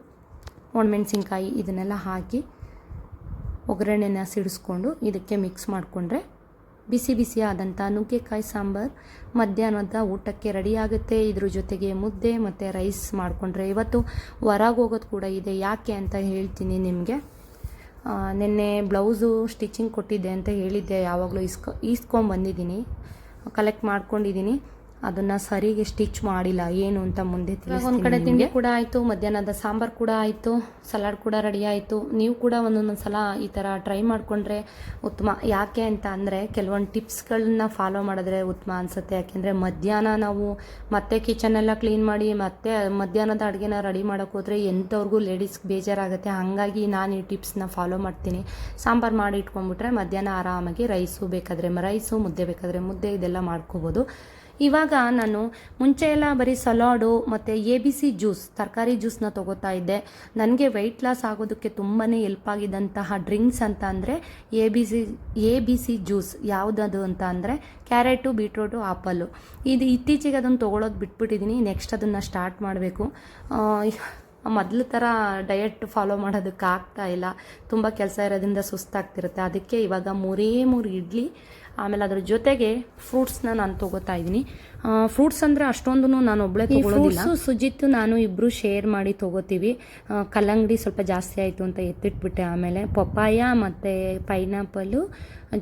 A: ಒಣಮೆಣಸಿನ್ಕಾಯಿ ಇದನ್ನೆಲ್ಲ ಹಾಕಿ ಒಗ್ಗರಣೆನ ಸಿಡಿಸ್ಕೊಂಡು ಇದಕ್ಕೆ ಮಿಕ್ಸ್ ಮಾಡಿಕೊಂಡ್ರೆ ಬಿಸಿ ಬಿಸಿ ಆದಂಥ ನುಗ್ಗೆಕಾಯಿ ಸಾಂಬಾರು ಮಧ್ಯಾಹ್ನದ ಊಟಕ್ಕೆ ರೆಡಿ ಆಗುತ್ತೆ. ಇದ್ರ ಜೊತೆಗೆ ಮುದ್ದೆ ಮತ್ತು ರೈಸ್ ಮಾಡಿಕೊಂಡ್ರೆ ಇವತ್ತು ಹೊರಗೆ ಹೋಗೋದು ಕೂಡ ಇದೆ. ಯಾಕೆ ಅಂತ ಹೇಳ್ತೀನಿ ನಿಮಗೆ. ನಿನ್ನೆ ಬ್ಲೌಸು ಸ್ಟಿಚಿಂಗ್ ಕೊಟ್ಟಿದ್ದೆ ಅಂತ ಹೇಳಿದ್ದೆ. ಯಾವಾಗಲೂ ಇಸ್ಕೊ ಈಸ್ಕೊಂಡು ಬಂದಿದ್ದೀನಿ. ಕಲೆಕ್ಟ್ ಮಾಡ್ಕೊಂಡಿದ್ದೀನಿ. ಅದನ್ನು ಸರಿಗೆ ಸ್ಟಿಚ್ ಮಾಡಿಲ್ಲ. ಏನು ಅಂತ ಮುಂದೆ ಒಂದು ಕಡೆ ತಿಂಡಿ ಕೂಡ ಆಯಿತು ಮಧ್ಯಾಹ್ನದ ಸಾಂಬಾರು ಕೂಡ ಆಯಿತು ಸಲಾಡ್ ಕೂಡ ರೆಡಿ ಆಯ್ತು. ನೀವು ಕೂಡ ಒಂದೊಂದು ಸಲ ಈ ಥರ ಟ್ರೈ ಮಾಡಿಕೊಂಡ್ರೆ ಉತ್ತಮ. ಯಾಕೆ ಅಂತ ಅಂದರೆ ಕೆಲವೊಂದು ಟಿಪ್ಸ್ಗಳನ್ನ ಫಾಲೋ ಮಾಡಿದ್ರೆ ಉತ್ತಮ ಅನ್ಸುತ್ತೆ. ಯಾಕೆಂದರೆ ಮಧ್ಯಾಹ್ನ ನಾವು ಮತ್ತೆ ಕಿಚನೆಲ್ಲ ಕ್ಲೀನ್ ಮಾಡಿ ಮತ್ತೆ ಮಧ್ಯಾಹ್ನದ ಅಡುಗೆನ ರೆಡಿ ಮಾಡೋಕೆ ಹೋದರೆ ಎಂಥವ್ರಿಗೂ ಲೇಡೀಸ್ಗೆ ಬೇಜಾರಾಗುತ್ತೆ. ಹಾಗಾಗಿ ನಾನು ಈ ಟಿಪ್ಸ್ನ ಫಾಲೋ ಮಾಡ್ತೀನಿ. ಸಾಂಬಾರು ಮಾಡಿ ಇಟ್ಕೊಂಡ್ಬಿಟ್ರೆ ಮಧ್ಯಾಹ್ನ ಆರಾಮಾಗಿ ರೈಸು ಬೇಕಾದರೆ ರೈಸು ಮುದ್ದೆ ಬೇಕಾದರೆ ಮುದ್ದೆ ಇದೆಲ್ಲ ಮಾಡ್ಕೋಬೋದು. ಇವಾಗ ನಾನು ಮುಂಚೆ ಎಲ್ಲ ಬರೀ ಸಲಾಡು ಮತ್ತು ಎ ಬಿ ಸಿ ಜ್ಯೂಸ್ ತರಕಾರಿ ಜ್ಯೂಸ್ನ ತೊಗೋತಾ ಇದ್ದೆ. ನನಗೆ ವೆಯ್ಟ್ ಲಾಸ್ ಆಗೋದಕ್ಕೆ ತುಂಬಾ ಹೆಲ್ಪ್ ಆಗಿದ್ದಂತಹ ಡ್ರಿಂಕ್ಸ್ ಅಂತ ಅಂದರೆ A B C A B C juice ಯಾವುದದು ಅಂತ ಅಂದರೆ ಕ್ಯಾರೆಟು ಬೀಟ್ರೋಟು ಆಪಲ್ಲು ಇದು ಇತ್ತೀಚೆಗೆ ಅದನ್ನು ತೊಗೊಳೋದು ಬಿಟ್ಬಿಟ್ಟಿದ್ದೀನಿ ನೆಕ್ಸ್ಟ್ ಅದನ್ನು ಸ್ಟಾರ್ಟ್ ಮಾಡಬೇಕು. ಮೊದಲು ಥರ ಡಯಟ್ ಫಾಲೋ ಮಾಡೋದಕ್ಕೆ ಆಗ್ತಾ ಇಲ್ಲ. ತುಂಬ ಕೆಲಸ ಇರೋದ್ರಿಂದ ಸುಸ್ತಾಗ್ತಿರುತ್ತೆ. ಅದಕ್ಕೆ ಇವಾಗ ಮೂರೇ ಮೂರು ಇಡ್ಲಿ ಆಮೇಲೆ ಅದ್ರ ಜೊತೆಗೆ ಫ್ರೂಟ್ಸ್ನ ನಾನು ತೊಗೋತಾ ಇದ್ದೀನಿ. ಫ್ರೂಟ್ಸ್ ಅಂದ್ರೆ ಅಷ್ಟೊಂದು ನಾನು ಒಬ್ಬಳೆ ತೊಗೊಳೋದಿಲ್ಲ. ಸುಜಿತ್ ನಾನು ಇಬ್ರು ಶೇರ್ ಮಾಡಿ ತಗೋತೀವಿ. ಕಲ್ಲಂಗಡಿ ಸ್ವಲ್ಪ ಜಾಸ್ತಿ ಆಯ್ತು ಅಂತ ಎತ್ತಿಟ್ಬಿಟ್ಟೆ ಆಮೇಲೆ ಪಪ್ಪಾಯ ಮತ್ತೆ ಪೈನಾಪಲು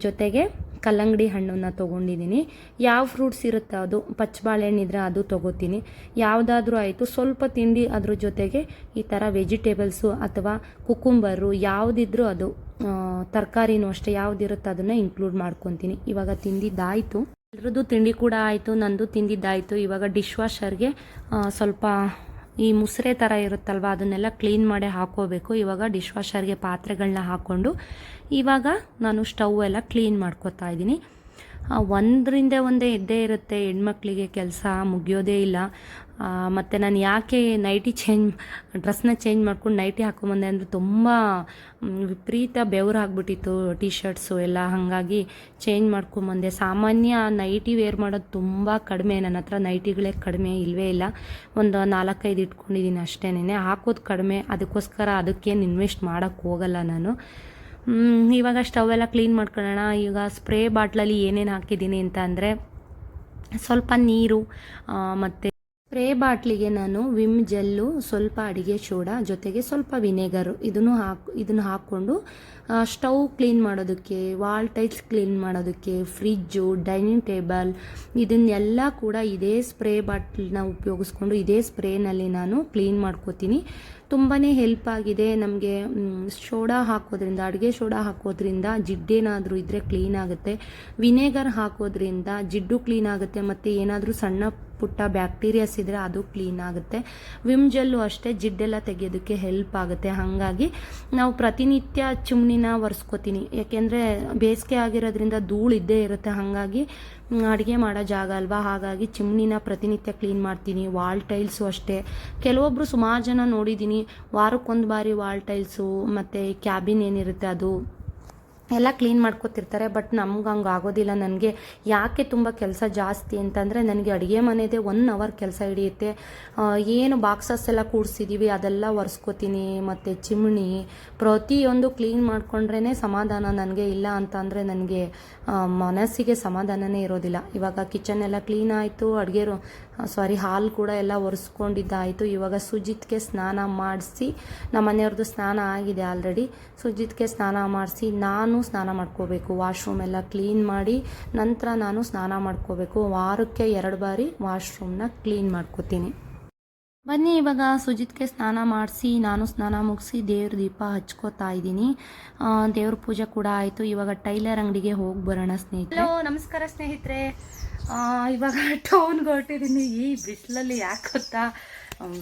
A: ಜೊತೆಗೆ ಕಲ್ಲಂಗಡಿ ಹಣ್ಣನ್ನು ತೊಗೊಂಡಿದ್ದೀನಿ. ಯಾವ ಫ್ರೂಟ್ಸ್ ಇರುತ್ತೆ ಅದು? ಪಚ್ಚ ಬಾಳೆಹಣ್ಣಿದ್ರೆ ಅದು ತೊಗೋತೀನಿ. ಯಾವುದಾದ್ರೂ ಆಯಿತು ಸ್ವಲ್ಪ ತಿಂಡಿ ಅದ್ರ ಜೊತೆಗೆ ಈ ಥರ ವೆಜಿಟೇಬಲ್ಸು ಅಥವಾ ಕುಕುಂಬರು ಯಾವುದಿದ್ರೂ ಅದು ತರಕಾರಿನೂ ಅಷ್ಟೇ ಯಾವುದಿರುತ್ತೆ ಅದನ್ನು ಇನ್ಕ್ಲೂಡ್ ಮಾಡ್ಕೊತೀನಿ. ಇವಾಗ ತಿಂದಿದ್ದಾಯಿತು. ಎಲ್ರದ್ದು ತಿಂಡಿ ಕೂಡ ಆಯಿತು, ನಂದು ತಿಂದಿದ್ದಾಯಿತು. ಇವಾಗ ಡಿಶ್ ವಾಷರ್ಗೆ ಸ್ವಲ್ಪ ಈ ಮುಸ್ರೆ ಥರ ಇರುತ್ತಲ್ವ, ಅದನ್ನೆಲ್ಲ ಕ್ಲೀನ್ ಮಾಡಿ ಹಾಕೋಬೇಕು. ಇವಾಗ ಡಿಶ್ ವಾಷರ್ಗೆ ಪಾತ್ರೆಗಳನ್ನ ಹಾಕ್ಕೊಂಡು ಇವಾಗ ನಾನು ಸ್ಟವ್ ಎಲ್ಲ ಕ್ಲೀನ್ ಮಾಡ್ಕೊತಾ ಇದ್ದೀನಿ. ಒಂದರಿಂದ ಒಂದೇ ಇದ್ದೇ ಇರುತ್ತೆ, ಹೆಣ್ಮಕ್ಳಿಗೆ ಕೆಲಸ ಮುಗಿಯೋದೇ ಇಲ್ಲ. ಮತ್ತು ನಾನು ಯಾಕೆ ನೈಟಿ ಚೇಂಜ್ ಡ್ರೆಸ್ನ ಚೇಂಜ್ ಮಾಡ್ಕೊಂಡು ನೈಟಿ ಹಾಕೊಂಬಂದೆ ಅಂದರೆ ತುಂಬ ವಿಪರೀತ ಬೆವರು ಆಗಿಬಿಟ್ಟಿತ್ತು ಟಿ ಶರ್ಟ್ಸು ಎಲ್ಲ. ಹಾಗಾಗಿ ಚೇಂಜ್ ಮಾಡ್ಕೊಂಬಂದೆ. ಸಾಮಾನ್ಯ ನೈಟಿ ವೇರ್ ಮಾಡೋದು ತುಂಬ ಕಡಿಮೆ. ನನ್ನ ಹತ್ರ ನೈಟಿಗಳೇ ಕಡಿಮೆ ಇಲ್ಲವೇ ಇಲ್ಲ. ಒಂದು ನಾಲ್ಕೈದು ಇಟ್ಕೊಂಡಿದ್ದೀನಿ ಅಷ್ಟೇನೆ ಹಾಕೋದು ಕಡಿಮೆ. ಅದಕ್ಕೋಸ್ಕರ ಅದಕ್ಕೇನು ಇನ್ವೆಸ್ಟ್ ಮಾಡೋಕ್ಕೆ ಹೋಗಲ್ಲ ನಾನು. ಇವಾಗ ಸ್ಟವ್ ಎಲ್ಲ ಕ್ಲೀನ್ ಮಾಡ್ಕೊಳ್ಳೋಣ. ಈಗ ಸ್ಪ್ರೇ ಬಾಟ್ಲಲ್ಲಿ ಏನೇನು ಹಾಕಿದ್ದೀನಿ ಅಂತ ಅಂದರೆ ಸ್ವಲ್ಪ ನೀರು ಮತ್ತು ಸ್ಪ್ರೇ ಬಾಟ್ಲಿಗೆ ನಾನು ವಿಮ್ ಜೆಲ್ಲು, ಸ್ವಲ್ಪ ಅಡಿಗೆ ಸೋಡಾ ಜೊತೆಗೆ ಸ್ವಲ್ಪ ವಿನೆಗರು ಇದನ್ನು ಹಾಕಿ, ಇದನ್ನು ಹಾಕ್ಕೊಂಡು ಸ್ಟವ್ ಕ್ಲೀನ್ ಮಾಡೋದಕ್ಕೆ, ವಾಲ್ ಟೈಲ್ಸ್ ಕ್ಲೀನ್ ಮಾಡೋದಕ್ಕೆ ಫ್ರಿಜ್ಜು ಡೈನಿಂಗ್ ಟೇಬಲ್, ಇದನ್ನೆಲ್ಲ ಕೂಡ ಇದೇ ಸ್ಪ್ರೇ ಬಾಟ್ಲನ್ನ ಉಪಯೋಗಿಸ್ಕೊಂಡು ಇದೇ ಸ್ಪ್ರೇನಲ್ಲಿ ನಾನು ಕ್ಲೀನ್ ಮಾಡ್ಕೋತೀನಿ. ತುಂಬಾ ಹೆಲ್ಪ್ ಆಗಿದೆ ನಮಗೆ ಸೋಡಾ ಹಾಕೋದ್ರಿಂದ, ಅಡುಗೆ ಸೋಡಾ ಹಾಕೋದ್ರಿಂದ ಜಿಡ್ಡೇನಾದರೂ ಇದ್ದರೆ ಕ್ಲೀನ್ ಆಗುತ್ತೆ. ವಿನೆಗರ್ ಹಾಕೋದ್ರಿಂದ ಜಿಡ್ಡು ಕ್ಲೀನ್ ಆಗುತ್ತೆ, ಮತ್ತು ಏನಾದರೂ ಸಣ್ಣ ಪುಟ್ಟ ಬ್ಯಾಕ್ಟೀರಿಯಾಸ್ ಇದ್ದರೆ ಅದು ಕ್ಲೀನ್ ಆಗುತ್ತೆ. ವಿಮ್ ಜೆಲ್ಲು ಅಷ್ಟೇ, ಜಿಡ್ಡೆಲ್ಲ ತೆಗೆಯೋದಕ್ಕೆ ಹೆಲ್ಪ್ ಆಗುತ್ತೆ. ಹಾಗಾಗಿ ನಾವು ಪ್ರತಿನಿತ್ಯ ಚಿಮ್ನಿನ ಒರೆಸ್ಕೋತೀನಿ. ಯಾಕೆಂದರೆ ಬೇಸಿಗೆ ಆಗಿರೋದ್ರಿಂದ ಧೂಳು ಇದ್ದೇ ಇರುತ್ತೆ. ಹಾಗಾಗಿ ಅಡುಗೆ ಮಾಡೋ ಜಾಗ ಅಲ್ವಾ? ಹಾಗಾಗಿ ಚಿಮ್ನಿನ ಪ್ರತಿನಿತ್ಯ ಕ್ಲೀನ್ ಮಾಡ್ತೀನಿ. ವಾಲ್ ಟೈಲ್ಸು ಅಷ್ಟೇ. ಕೆಲವೊಬ್ಬರು ಸುಮಾರು ಜನ ನೋಡಿದ್ದೀನಿ. ವಾರಕ್ಕೊಂದು ಬಾರಿ ವಾಲ್ ಟೈಲ್ಸು, ಮತ್ತು ಕ್ಯಾಬಿನ್ ಏನಿರುತ್ತೆ ಅದು. ಎಲ್ಲ ಕ್ಲೀನ್ ಮಾಡ್ಕೊತಿರ್ತಾರೆ, ಬಟ್ ನಮ್ಗೆ ಹಂಗೆ ಆಗೋದಿಲ್ಲ. ನನಗೆ ಯಾಕೆ ತುಂಬ ಕೆಲಸ ಜಾಸ್ತಿ ಅಂತಂದರೆ, ನನಗೆ ಅಡುಗೆ ಮನೆದೇ ಒನ್ ಅವರ್ ಕೆಲಸ ಹಿಡಿಯುತ್ತೆ. ಏನು ಬಾಕ್ಸಸ್ ಎಲ್ಲ ಕೂಡಿಸಿದ್ದೀವಿ ಅದೆಲ್ಲ ಒರೆಸ್ಕೋತೀನಿ. ಮತ್ತು ಚಿಮಣಿ ಪ್ರತಿಯೊಂದು ಕ್ಲೀನ್ ಮಾಡಿಕೊಂಡ್ರೇ ಸಮಾಧಾನ ನನಗೆ ಇಲ್ಲ ಅಂತ ಅಂದರೆ ನನಗೆ ಮನಸ್ಸಿಗೆ ಸಮಾಧಾನನೇ ಇರೋದಿಲ್ಲ. ಇವಾಗ ಕಿಚನ್ ಎಲ್ಲ ಕ್ಲೀನ್ ಆಯಿತು, ಅಡುಗೆ ಸಾರಿ ಹಾಲು ಕೂಡ ಎಲ್ಲ ಒರೆಸ್ಕೊಂಡಿದ್ದಾಯಿತು. ಇವಾಗ ಸುಜಿತ್ಗೆ ಸ್ನಾನ ಮಾಡಿಸಿ ನಮ್ಮ ಮನೆಯವ್ರದ್ದು ಸ್ನಾನ ಆಗಿದೆ ಆಲ್ರೆಡಿ. ಸುಜಿತ್ಗೆ ಸ್ನಾನ ಮಾಡಿಸಿ, ನಾನು ಸ್ನಾನ ಮಾಡ್ಕೋಬೇಕು. ವಾಶ್ರೂಮ್ ಎಲ್ಲ ಕ್ಲೀನ್ ಮಾಡಿ ನಂತರ ನಾನು ಸ್ನಾನ ಮಾಡ್ಕೋಬೇಕು. ವಾರಕ್ಕೆ ಎರಡು ಬಾರಿ ವಾಶ್ರೂಮ್ನ ಕ್ಲೀನ್ ಮಾಡ್ಕೋತೀನಿ. ಬನ್ನಿ, ಇವಾಗ ಸುಜಿತ್ಗೆ ಸ್ನಾನ ಮಾಡಿಸಿ, ನಾನು ಸ್ನಾನ ಮುಗಿಸಿ ದೇವ್ರ ದೀಪ ಹಚ್ಕೋತಾ ಇದ್ದೀನಿ. ದೇವ್ರ ಪೂಜೆ ಕೂಡ ಆಯಿತು. ಇವಾಗ ಟೈಲರ್ ಅಂಗಡಿಗೆ ಹೋಗಿ ಬರೋಣ ಸ್ನೇಹಿತರೆ. ಹಲೋ, ನಮಸ್ಕಾರ ಸ್ನೇಹಿತರೆ. ಇವಾಗ ಟೌನ್ಗೆ ಹೊರಟಿದ್ದೀನಿ ಈ ಬಿಸಿಲಲ್ಲಿ ಯಾಕೆ ಗೊತ್ತಾ?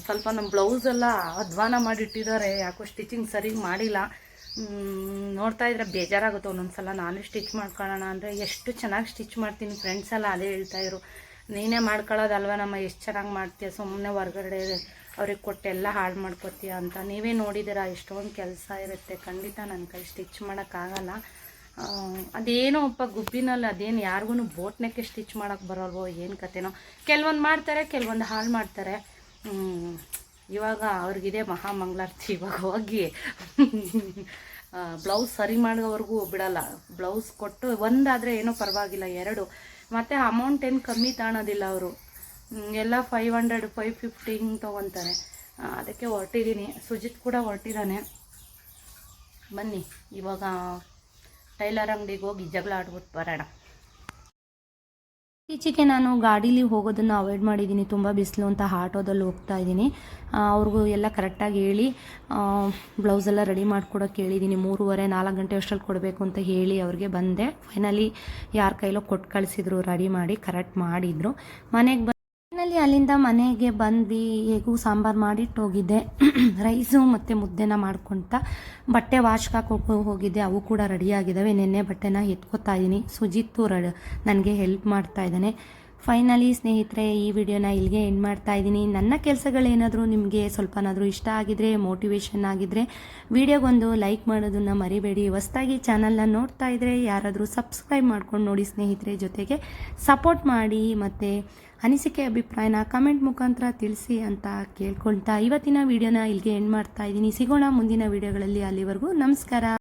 A: ಸ್ವಲ್ಪ ನಮ್ಮ ಬ್ಲೌಸ್ ಎಲ್ಲ ಅಧ್ವಾನ ಮಾಡಿಟ್ಟಿದ್ದಾರೆ. ಯಾಕೋ ಸ್ಟಿಚಿಂಗ್ ಸರಿಗೆ ಮಾಡಿಲ್ಲ. ನೋಡ್ತಾ ಇದ್ರೆ ಬೇಜಾರಾಗುತ್ತೆ ಒಂದೊಂದ್ಸಲ. ನಾನು ಸ್ಟಿಚ್ ಮಾಡ್ಕೊಳ್ಳೋಣ ಅಂದರೆ ಎಷ್ಟು ಚೆನ್ನಾಗಿ ಸ್ಟಿಚ್ ಮಾಡ್ತೀನಿ. ಫ್ರೆಂಡ್ಸ್ ಎಲ್ಲ ಅದೇ ಹೇಳ್ತಾ ಇರು ನೀನೇ ಮಾಡ್ಕೊಳ್ಳೋದಲ್ವ ನಮ್ಮ ಎಷ್ಟು ಚೆನ್ನಾಗಿ ಮಾಡ್ತೀಯ? ಸುಮ್ಮನೆ ಹೊರಗಡೆ ಅವ್ರಿಗೆ ಕೊಟ್ಟು ಎಲ್ಲ ಹಾಳು ಮಾಡ್ಕೊತೀಯ ಅಂತ. ನೀವೇ ನೋಡಿದ್ದೀರಾ, ಎಷ್ಟೊಂದು ಕೆಲಸ ಇರುತ್ತೆ. ಖಂಡಿತ ನನ್ನ ಕೈ ಸ್ಟಿಚ್ ಮಾಡೋಕ್ಕಾಗಲ್ಲ ಅದೇನೋ ಒಪ್ಪ ಗುಬ್ಬಿನಲ್ಲಿ ಅದೇನು ಯಾರಿಗೂ ಬೋಟ್ನಕ್ಕೆ ಸ್ಟಿಚ್ ಮಾಡೋಕ್ಕೆ ಬರೋಲ್ವೋ, ಏನು ಕತೆನೋ. ಕೆಲವೊಂದು ಮಾಡ್ತಾರೆ, ಕೆಲವೊಂದು ಹಾಳು ಮಾಡ್ತಾರೆ. ಇವಾಗ ಅವ್ರಿಗಿದೆ ಮಹಾಮಂಗಳಾರತಿ. ಇವಾಗ ಹೋಗಿ ಬ್ಲೌಸ್ ಸರಿ ಮಾಡೋವರೆಗೂ ಬಿಡಲ್ಲ. ಬ್ಲೌಸ್ ಕೊಟ್ಟು ಒಂದಾದರೆ ಏನೂ ಪರವಾಗಿಲ್ಲ, ಎರಡು. ಮತ್ತು ಅಮೌಂಟ್ ಏನು ಕಮ್ಮಿ ತಾಣೋದಿಲ್ಲ ಅವರು. ಎಲ್ಲ ಫೈವ್ ಹಂಡ್ರೆಡ್ ಫೈವ್ ಫಿಫ್ಟಿ ಹಿಂಗೆ ತೊಗೊತಾರೆ. ಅದಕ್ಕೆ ಹೊರಟಿದ್ದೀನಿ ಸುಜಿತ್ ಕೂಡ ಹೊರಟಿದ್ದಾನೆ ಬನ್ನಿ, ಇವಾಗ ಟೈಲರ್ ಅಂಗಡಿಗೆ ಹೋಗಿ ಜಗಳ ಆಡ್ಬಿಟ್ಟು ಬರೋಣ. ಇತ್ತೀಚೆಗೆ ನಾನು ಗಾಡೀಲಿ ಹೋಗೋದನ್ನು ಅವಾಯ್ಡ್ ಮಾಡಿದ್ದೀನಿ ತುಂಬ ಬಿಸಿಲು ಅಂತ ಆಟೋದಲ್ಲಿ ಹೋಗ್ತಾ ಇದ್ದೀನಿ ಅವ್ರಿಗೂ ಎಲ್ಲ ಕರೆಕ್ಟಾಗಿ ಹೇಳಿ ಬ್ಲೌಸ್ ಎಲ್ಲ ರೆಡಿ ಮಾಡಿಕೊಡೋಕೆ ಕೇಳಿದ್ದೀನಿ ಮೂರುವರೆ, ನಾಲ್ಕು ಗಂಟೆ ಅಷ್ಟರಲ್ಲಿ ಕೊಡಬೇಕು ಅಂತ ಹೇಳಿ ಅವ್ರಿಗೆ ಬಂದೆ. ಫೈನಲಿ ಯಾರ ಕೈಲೋ ಕೊಟ್ಟು ಕಳಿಸಿದ್ರು ರೆಡಿ ಮಾಡಿ ಕರೆಕ್ಟ್ ಮಾಡಿದರು. ಮನೆಗೆ ಫೈನಲಿ ಅಲ್ಲಿಂದ ಮನೆಗೆ ಬಂದು ಹೇಗೂ ಸಾಂಬಾರು ಮಾಡಿಟ್ಟು ಹೋಗಿದ್ದೆ. [CLEARS THROAT] ರೈಸು ಮತ್ತು ಮುದ್ದೆನ ಮಾಡ್ಕೊತ ಬಟ್ಟೆ ವಾಶ್ಗೆ ಹೋಗಿದ್ದೆ. ಅವು ಕೂಡ ರೆಡಿಯಾಗಿದ್ದಾವೆ ನಿನ್ನೆ ಬಟ್ಟೆನ ಎತ್ಕೋತಾ ಇದ್ದೀನಿ ಸುಜಿತ್ತು ರ ನನಗೆ ಹೆಲ್ಪ್ ಮಾಡ್ತಾ ಇದ್ದಾನೆ. ಫೈನಲಿ ಸ್ನೇಹಿತರೆ, ಈ ವಿಡಿಯೋನ ಇಲ್ಲಿಗೆ ಎಂಡ್ ಮಾಡ್ತಾ ಇದ್ದೀನಿ ನನ್ನ ಕೆಲಸಗಳೇನಾದರೂ ನಿಮಗೆ ಸ್ವಲ್ಪನಾದರೂ ಇಷ್ಟ ಆಗಿದ್ರೆ ಮೋಟಿವೇಶನ್ ಆಗಿದ್ರೆ, ವಿಡಿಯೋಗೊಂದು ಲೈಕ್ ಮಾಡೋದನ್ನು ಮರಿಬೇಡಿ. ಹೊಸ್ದಾಗಿ ಚಾನಲ್ನ ನೋಡ್ತಾ ಇದ್ರೆ ಯಾರಾದರೂ ಸಬ್ಸ್ಕ್ರೈಬ್ ಮಾಡ್ಕೊಂಡು ನೋಡಿ ಸ್ನೇಹಿತರೆ. ಜೊತೆಗೆ ಸಪೋರ್ಟ್ ಮಾಡಿ ಮತ್ತು ಅನಿಸಿಕೆ ಅಭಿಪ್ರಾಯನ ಕಮೆಂಟ್ ಮುಖಾಂತರ ತಿಳಿಸಿ ಅಂತ ಕೇಳ್ಕೊಳ್ತಾ ಇವತ್ತಿನ ವಿಡಿಯೋನ ಇಲ್ಲಿಗೆ ಎಂಡ್ ಮಾಡ್ತಾ ಇದ್ದೀನಿ. ಸಿಗೋಣ ಮುಂದಿನ ವಿಡಿಯೋಗಳಲ್ಲಿ. ಅಲ್ಲಿವರೆಗೂ ನಮಸ್ಕಾರ.